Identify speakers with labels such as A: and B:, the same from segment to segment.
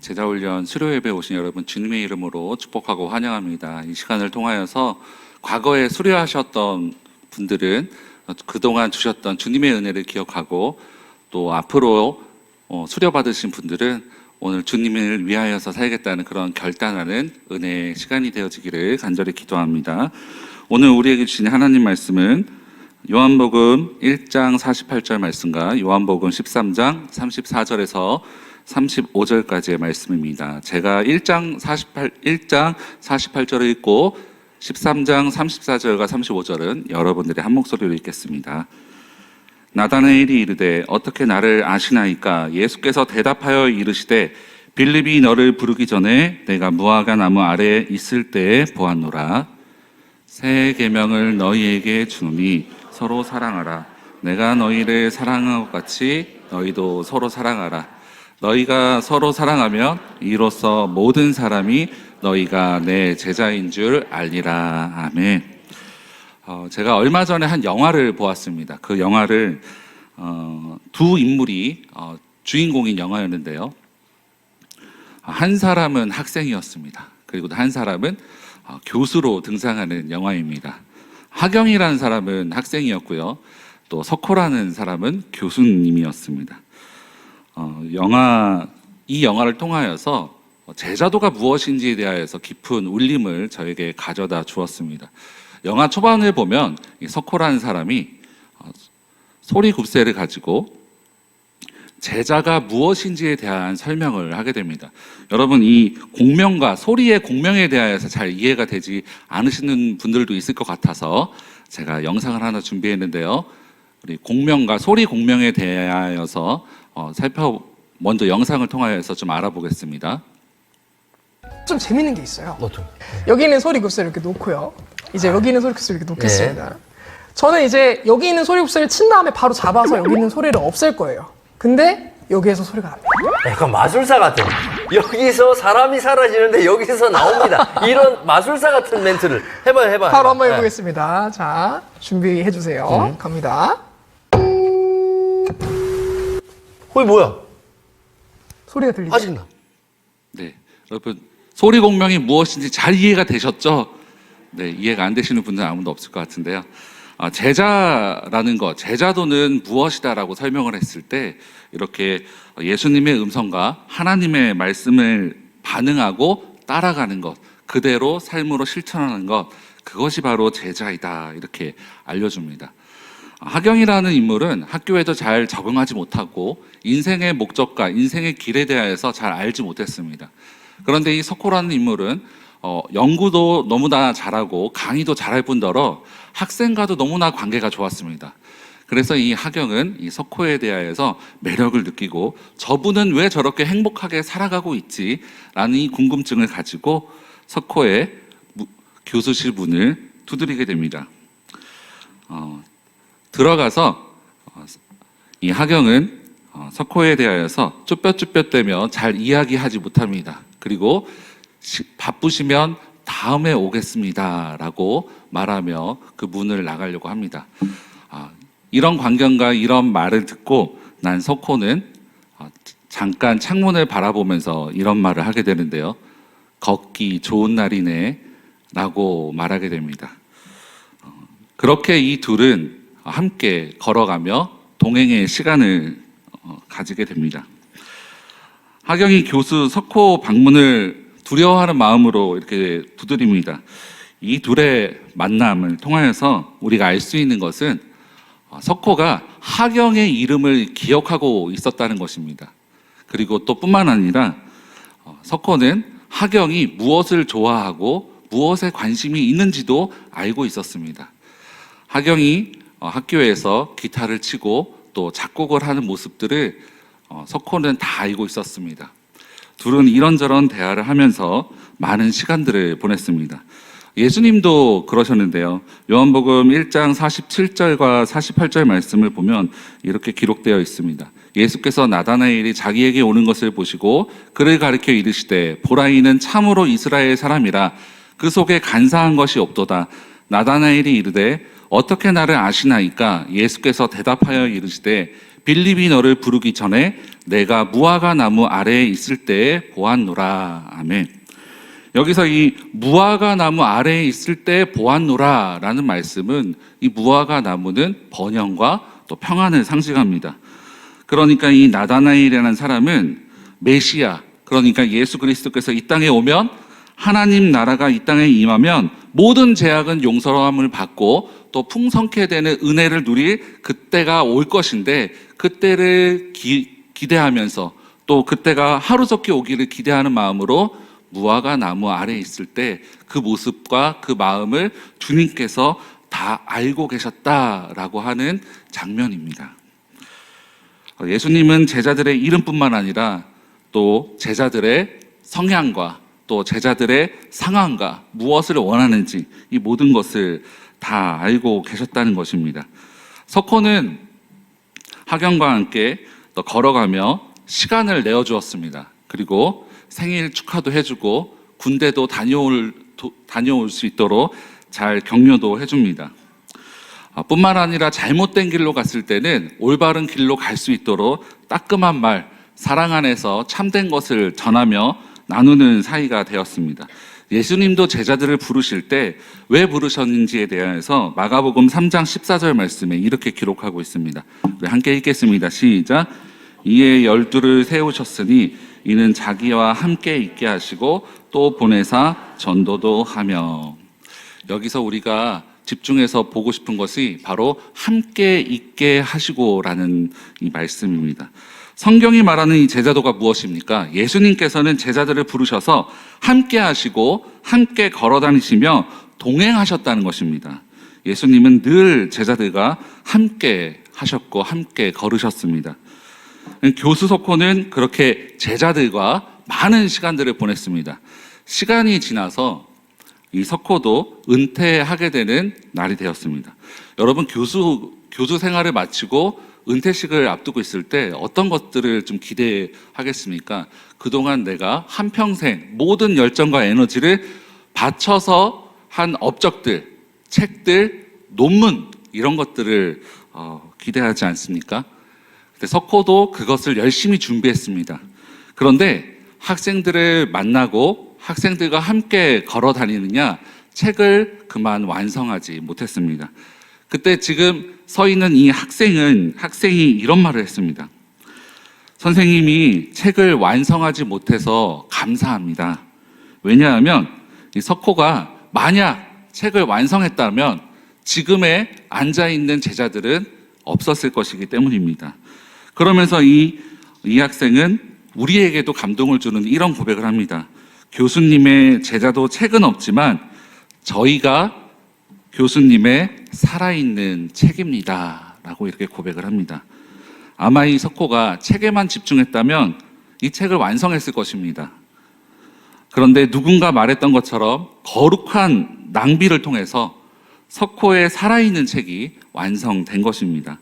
A: 제자훈련 수료예배 오신 여러분 주님의 이름으로 축복하고 환영합니다. 이 시간을 통하여서 과거에 수료하셨던 분들은 그동안 주셨던 주님의 은혜를 기억하고 또 앞으로 어, 수료받으신 분들은 오늘 주님을 위하여서 살겠다는 그런 결단하는 은혜의 시간이 되어지기를 간절히 기도합니다. 오늘 우리에게 주신 하나님 말씀은 요한복음 1장 48절 말씀과 요한복음 13장 34절에서 35절까지의 말씀입니다. 제가 1장 48 1장 48절을 읽고 13장 34절과 35절은 여러분들이 한 목소리로 읽겠습니다. 나다나엘이 이르되 어떻게 나를 아시나이까 예수께서 대답하여 이르시되 빌립이 너를 부르기 전에 내가 무화과 나무 아래에 있을 때에 보았노라 새 계명을 너희에게 주노니 서로 사랑하라 내가 너희를 사랑한 것 같이 너희도 서로 사랑하라 너희가 서로 사랑하면 이로써 모든 사람이 너희가 내 제자인 줄 알리라 아멘. 어, 제가 얼마 전에 한 영화를 보았습니다. 그 영화를 어, 두 인물이 어, 주인공인 영화였는데요. 한 사람은 학생이었습니다. 그리고 한 사람은 어, 교수로 등장하는 영화입니다. 하경이라는 사람은 학생이었고요. 또 석호라는 사람은 교수님이었습니다. 어, 영화 이 영화를 통하여서 제자도가 무엇인지에 대하여서 깊은 울림을 저에게 가져다 주었습니다. 영화 초반을 보면 이 석호라는 사람이 어, 소리 굽새를 가지고 제자가 무엇인지에 대한 설명을 하게 됩니다. 여러분 이 공명과 소리의 공명에 대하여서 잘 이해가 되지 않으시는 분들도 있을 것 같아서 제가 영상을 하나 준비했는데요. 우리 공명과 소리 공명에 대하여서 어, 살펴 먼저 영상을 통하여서 좀 알아보겠습니다.
B: 좀 재밌는 게 있어요.
C: 어떤?
B: 여기 있는 소리 굽스를 이렇게 놓고요. 이제 여기 있는 소리 굽스를 이렇게 놓겠습니다. 저는 이제 여기 있는 소리 굽스를 친 다음에 바로 잡아서 여기 있는 소리를 없앨 거예요. 근데 여기에서 소리가 납니다.
C: 약간 마술사 같은. 여기서 사람이 사라지는데 여기서 나옵니다. 이런 마술사 같은 멘트를 해봐요, 해봐요.
B: 바로 한번
C: 네.
B: 해보겠습니다. 자, 준비해 주세요. 갑니다.
C: 거기 뭐야?
B: 소리가 들리죠?
C: 아직 나.
A: 네, 여러분 소리 공명이 무엇인지 잘 이해가 되셨죠? 네, 이해가 안 되시는 분들은 아무도 없을 것 같은데요. 아, 제자라는 것, 제자도는 무엇이다라고 설명을 했을 때 이렇게 예수님의 음성과 하나님의 말씀을 반응하고 따라가는 것, 그대로 삶으로 실천하는 것, 그것이 바로 제자이다 이렇게 알려줍니다. 하경이라는 인물은 학교에도 잘 적응하지 못하고 인생의 목적과 인생의 길에 대하여서 잘 알지 못했습니다. 그런데 이 석호라는 인물은 어, 연구도 너무나 잘하고 강의도 잘할 뿐더러 학생과도 너무나 관계가 좋았습니다. 그래서 이 하경은 이 석호에 대하여서 매력을 느끼고 저분은 왜 저렇게 행복하게 살아가고 있지 라는 이 궁금증을 가지고 석호의 무- 교수실 문을 두드리게 됩니다. 어, 들어가서 어, 이 하경은 어, 석호에 대하여서 쭈뼛쭈뼛대며 잘 이야기하지 못합니다. 그리고 시- 바쁘시면 다음에 오겠습니다 라고 말하며 그 문을 나가려고 합니다. 아, 이런 광경과 이런 말을 듣고 난 석호는 어, 잠깐 창문을 바라보면서 이런 말을 하게 되는데요. 걷기 좋은 날이네 라고 말하게 됩니다. 그렇게 이 둘은 함께 걸어가며 동행의 시간을 어, 가지게 됩니다. 하경이 교수 석호 방문을 두려워하는 마음으로 이렇게 두드립니다. 이 둘의 만남을 통하여서 우리가 알 수 있는 것은 어, 석호가 하경의 이름을 기억하고 있었다는 것입니다. 그리고 또 뿐만 아니라 어, 석호는 하경이 무엇을 좋아하고 무엇에 관심이 있는지도 알고 있었습니다. 하경이 어, 학교에서 기타를 치고 또 작곡을 하는 모습들을 어, 석호는 다 알고 있었습니다. 둘은 이런저런 대화를 하면서 많은 시간들을 보냈습니다. 예수님도 그러셨는데요. 요한복음 1장 47절과 48절 말씀을 보면 이렇게 기록되어 있습니다. 예수께서 나다나엘이 자기에게 오는 것을 보시고 그를 가리켜 이르시되 보라 이는 참으로 이스라엘 사람이라 그 속에 간사한 것이 없도다. 나다나엘이 이르되 어떻게 나를 아시나이까 예수께서 대답하여 이르시되 빌립이 너를 부르기 전에 내가 무화과 나무 아래에 있을 때에 보았노라. 아멘. 여기서 이 무화과 나무 아래에 있을 때 보았노라라는 말씀은 이 무화과 나무는 번영과 또 평안을 상징합니다. 그러니까 이 나다나엘이라는 사람은 메시아, 그러니까 예수 그리스도께서 이 땅에 오면 하나님 나라가 이 땅에 임하면 모든 제약은 용서함을 받고 또 풍성케 되는 은혜를 누릴 그때가 올 것인데 그때를 기, 기대하면서 또 그때가 하루속히 오기를 기대하는 마음으로 무화과 나무 아래에 있을 때 그 모습과 그 마음을 주님께서 다 알고 계셨다라고 하는 장면입니다. 어, 예수님은 제자들의 이름뿐만 아니라 또 제자들의 성향과 또 제자들의 상황과 무엇을 원하는지 이 모든 것을 다 알고 계셨다는 것입니다. 석호는 하경과 함께 또 걸어가며 시간을 내어 주었습니다. 그리고 생일 축하도 해주고 군대도 다녀올 도- 다녀올 수 있도록 잘 격려도 해줍니다. 아, 뿐만 아니라 잘못된 길로 갔을 때는 올바른 길로 갈 수 있도록 따끔한 말, 사랑 안에서 참된 것을 전하며 나누는 사이가 되었습니다. 예수님도 제자들을 부르실 때 왜 부르셨는지에 대해서 마가복음 3장 14절 말씀에 이렇게 기록하고 있습니다. 함께 읽겠습니다. 시작. 이에 열두를 세우셨으니 이는 자기와 함께 있게 하시고 또 보내사 전도도 하며 여기서 우리가 집중해서 보고 싶은 것이 바로 함께 있게 하시고라는 이 말씀입니다. 성경이 말하는 이 제자도가 무엇입니까? 예수님께서는 제자들을 부르셔서 함께 하시고 함께 걸어 다니시며 동행하셨다는 것입니다. 예수님은 늘 제자들과 함께 하셨고 함께 걸으셨습니다. 교수 석호는 그렇게 제자들과 많은 시간들을 보냈습니다. 시간이 지나서 이 석호도 은퇴하게 되는 날이 되었습니다. 여러분 교수 교수 생활을 마치고 은퇴식을 앞두고 있을 때 어떤 것들을 좀 기대하겠습니까? 그동안 내가 한평생 모든 열정과 에너지를 바쳐서 한 업적들, 책들, 논문 이런 것들을 어, 기대하지 않습니까? 근데 석호도 그것을 열심히 준비했습니다. 그런데 학생들을 만나고 학생들과 함께 걸어 다니느냐 책을 그만 완성하지 못했습니다. 그때 지금 서 있는 이 학생은 학생이 이런 말을 했습니다. 선생님이 책을 완성하지 못해서 감사합니다. 왜냐하면 이 석호가 만약 책을 완성했다면 지금의 앉아 있는 제자들은 없었을 것이기 때문입니다. 그러면서 이, 이 학생은 우리에게도 감동을 주는 이런 고백을 합니다. 교수님의 제자도 책은 없지만 저희가 교수님의 살아있는 책입니다. 라고 이렇게 고백을 합니다. 아마 이 석호가 책에만 집중했다면 이 책을 완성했을 것입니다. 그런데 누군가 말했던 것처럼 거룩한 낭비를 통해서 석호의 살아있는 책이 완성된 것입니다.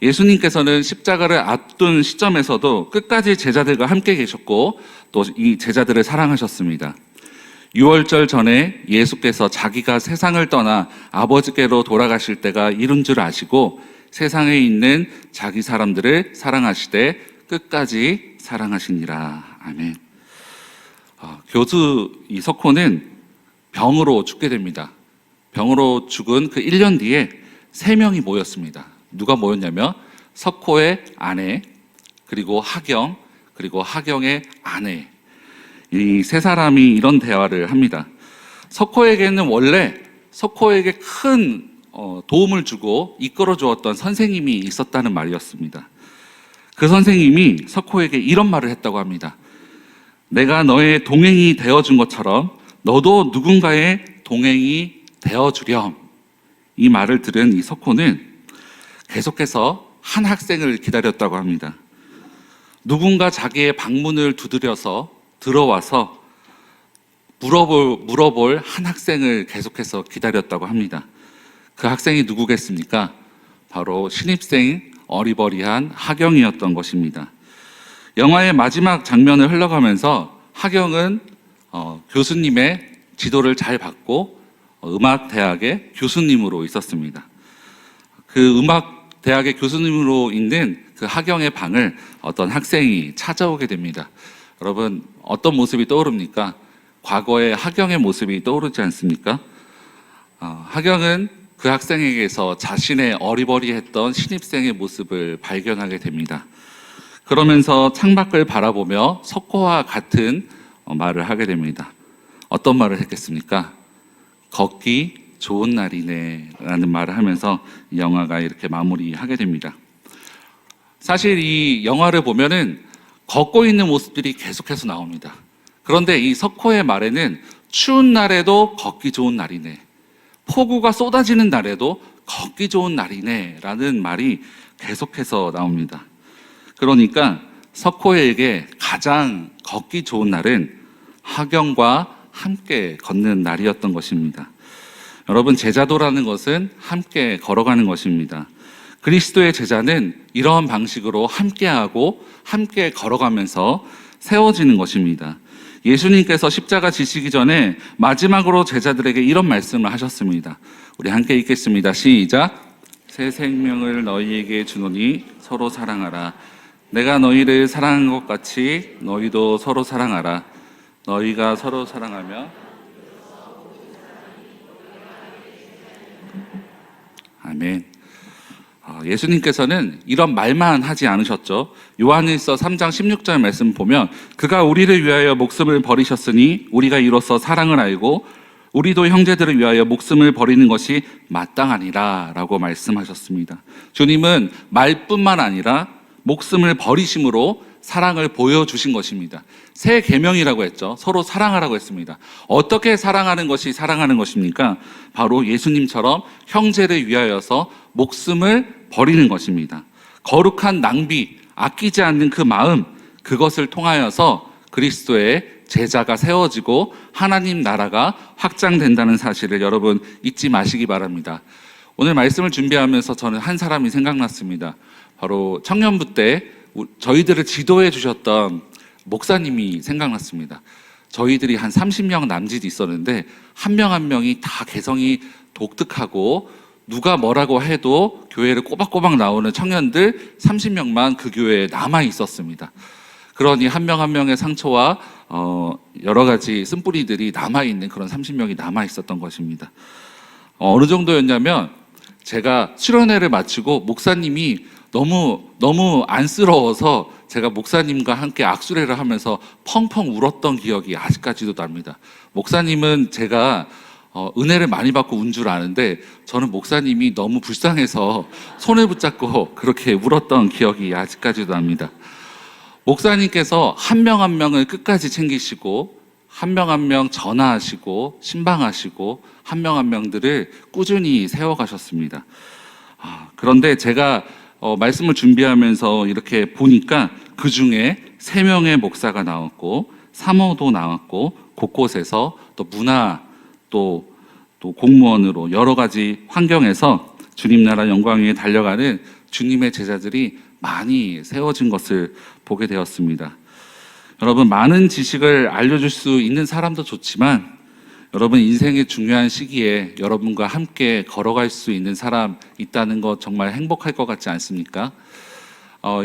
A: 예수님께서는 십자가를 앞둔 시점에서도 끝까지 제자들과 함께 계셨고 또 이 제자들을 사랑하셨습니다. 6월절 전에 예수께서 자기가 세상을 떠나 아버지께로 돌아가실 때가 이른 줄 아시고 세상에 있는 자기 사람들을 사랑하시되 끝까지 사랑하시니라. 아멘. 어, 교수 이 석호는 병으로 죽게 됩니다. 병으로 죽은 그 1년 뒤에 세 명이 모였습니다. 누가 모였냐면 석호의 아내, 그리고 하경, 그리고 하경의 아내. 이 세 사람이 이런 대화를 합니다. 석호에게는 원래 석호에게 큰 어, 도움을 주고 이끌어 주었던 선생님이 있었다는 말이었습니다. 그 선생님이 석호에게 이런 말을 했다고 합니다. 내가 너의 동행이 되어준 것처럼 너도 누군가의 동행이 되어주렴. 이 말을 들은 이 석호는 계속해서 한 학생을 기다렸다고 합니다. 누군가 자기의 방문을 두드려서 들어와서 물어볼, 물어볼 한 학생을 계속해서 기다렸다고 합니다. 그 학생이 누구겠습니까? 바로 신입생 어리버리한 하경이었던 것입니다. 영화의 마지막 장면을 흘러가면서 하경은 어, 교수님의 지도를 잘 받고 어, 음악 대학의 교수님으로 있었습니다. 그 음악 대학의 교수님으로 있는 그 하경의 방을 어떤 학생이 찾아오게 됩니다. 여러분 어떤 모습이 떠오릅니까? 과거의 하경의 모습이 떠오르지 않습니까? 어, 하경은 그 학생에게서 자신의 어리버리했던 신입생의 모습을 발견하게 됩니다. 그러면서 창밖을 바라보며 석호와 같은 어, 말을 하게 됩니다. 어떤 말을 했겠습니까? 걷기 좋은 날이네 라는 말을 하면서 이 영화가 이렇게 마무리하게 됩니다. 사실 이 영화를 보면은 걷고 있는 모습들이 계속해서 나옵니다. 그런데 이 석호의 말에는 추운 날에도 걷기 좋은 날이네. 폭우가 쏟아지는 날에도 걷기 좋은 날이네. 라는 말이 계속해서 나옵니다. 그러니까 석호에게 가장 걷기 좋은 날은 하경과 함께 걷는 날이었던 것입니다. 여러분, 제자도라는 것은 함께 걸어가는 것입니다. 그리스도의 제자는 이러한 방식으로 함께하고 함께 걸어가면서 세워지는 것입니다. 예수님께서 십자가 지시기 전에 마지막으로 제자들에게 이런 말씀을 하셨습니다. 우리 함께 읽겠습니다. 시작. 새 생명을 너희에게 주노니 서로 사랑하라. 내가 너희를 사랑한 것 같이 너희도 서로 사랑하라. 너희가 서로 사랑하면 아멘. 어, 예수님께서는 이런 말만 하지 않으셨죠. 요한일서 3장 16절 말씀 보면 그가 우리를 위하여 목숨을 버리셨으니 우리가 이로써 사랑을 알고 우리도 형제들을 위하여 목숨을 버리는 것이 마땅하니라라고 말씀하셨습니다. 주님은 말뿐만 아니라 목숨을 버리심으로 사랑을 보여주신 것입니다. 새 계명이라고 했죠. 서로 사랑하라고 했습니다. 어떻게 사랑하는 것이 사랑하는 것입니까? 바로 예수님처럼 형제를 위하여서 목숨을 버리는 것입니다. 거룩한 낭비, 아끼지 않는 그 마음, 그것을 통하여서 그리스도의 제자가 세워지고 하나님 나라가 확장된다는 사실을 여러분 잊지 마시기 바랍니다. 오늘 말씀을 준비하면서 저는 한 사람이 생각났습니다. 바로 청년부 때 우- 저희들을 지도해 주셨던 목사님이 생각났습니다. 저희들이 한 30명 남짓 있었는데 한 명 한 명이 다 개성이 독특하고 누가 뭐라고 해도 교회를 꼬박꼬박 나오는 청년들 30명만 그 교회에 남아 있었습니다. 그러니 한 명 한 명의 상처와 어, 여러 가지 쓴뿌리들이 남아 있는 그런 30명이 남아 있었던 것입니다. 어, 어느 정도였냐면 제가 수련회를 마치고 목사님이 너무 너무 안쓰러워서 제가 목사님과 함께 악수례를 하면서 펑펑 울었던 기억이 아직까지도 납니다. 목사님은 제가 어, 은혜를 많이 받고 운 줄 아는데 저는 목사님이 너무 불쌍해서 손을 붙잡고 그렇게 울었던 기억이 아직까지도 납니다. 목사님께서 한 명한 명을 끝까지 챙기시고 한 명 한 명 전화하시고 신방하시고 한 명 한 명들을 꾸준히 세워가셨습니다. 아, 그런데 제가 어, 말씀을 준비하면서 이렇게 보니까 그 중에 세 명의 목사가 나왔고 사모도 나왔고 곳곳에서 또 문화 또, 또 공무원으로 여러 가지 환경에서 주님 나라 영광 위에 달려가는 주님의 제자들이 많이 세워진 것을 보게 되었습니다. 여러분 많은 지식을 알려줄 수 있는 사람도 좋지만 여러분 인생의 중요한 시기에 여러분과 함께 걸어갈 수 있는 사람 있다는 것 정말 행복할 것 같지 않습니까? 어,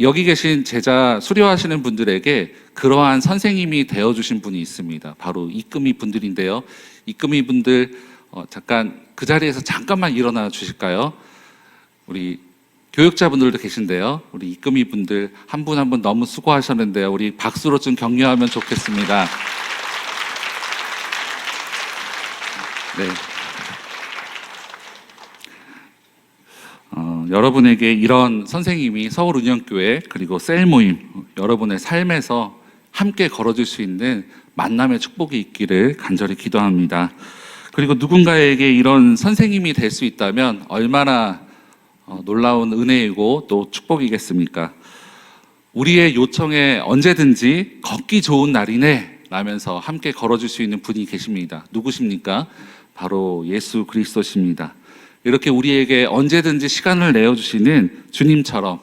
A: 여기 계신 제자 수료하시는 분들에게 그러한 선생님이 되어주신 분이 있습니다. 바로 이금희 분들인데요. 이금희 분들 어, 잠깐 그 자리에서 잠깐만 일어나 주실까요? 우리 교육자분들도 계신데요. 우리 이금희 분들 한 분 한 분 너무 수고하셨는데요. 우리 박수로 좀 격려하면 좋겠습니다. 네. 어, 여러분에게 이런 선생님이 서울 운영교회 그리고 셀 모임 여러분의 삶에서 함께 걸어줄 수 있는 만남의 축복이 있기를 간절히 기도합니다. 그리고 누군가에게 이런 선생님이 될 수 있다면 얼마나 어, 놀라운 은혜이고 또 축복이겠습니까? 우리의 요청에 언제든지 걷기 좋은 날이네 라면서 함께 걸어줄 수 있는 분이 계십니다. 누구십니까? 바로 예수 그리스도십니다. 이렇게 우리에게 언제든지 시간을 내어 주시는 주님처럼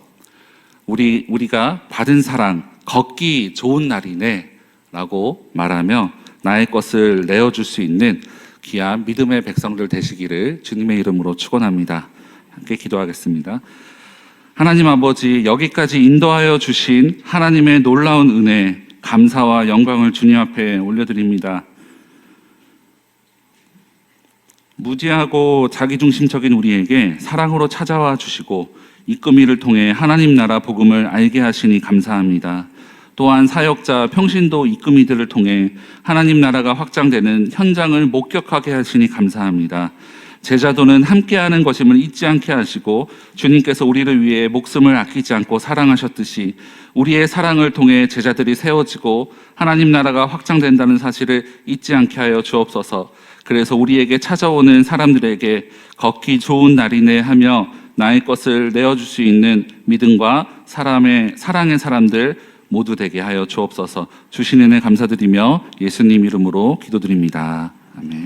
A: 우리, 우리가 받은 사랑, 걷기 좋은 날이네 라고 말하며 나의 것을 내어 줄 수 있는 귀한 믿음의 백성들 되시기를 주님의 이름으로 축원합니다. 함께 기도하겠습니다. 하나님 아버지 여기까지 인도하여 주신 하나님의 놀라운 은혜 감사와 영광을 주님 앞에 올려드립니다. 무지하고 자기중심적인 우리에게 사랑으로 찾아와 주시고 이끄미를 통해 하나님 나라 복음을 알게 하시니 감사합니다. 또한 사역자 평신도 이끄미들을 통해 하나님 나라가 확장되는 현장을 목격하게 하시니 감사합니다. 제자도는 함께하는 것임을 잊지 않게 하시고 주님께서 우리를 위해 목숨을 아끼지 않고 사랑하셨듯이 우리의 사랑을 통해 제자들이 세워지고 하나님 나라가 확장된다는 사실을 잊지 않게 하여 주옵소서. 그래서 우리에게 찾아오는 사람들에게 걷기 좋은 날이네 하며 나의 것을 내어줄 수 있는 믿음과 사람의 사랑의 사람들 모두 되게 하여 주옵소서. 주신 은혜 감사드리며 예수님 이름으로 기도드립니다. 아멘.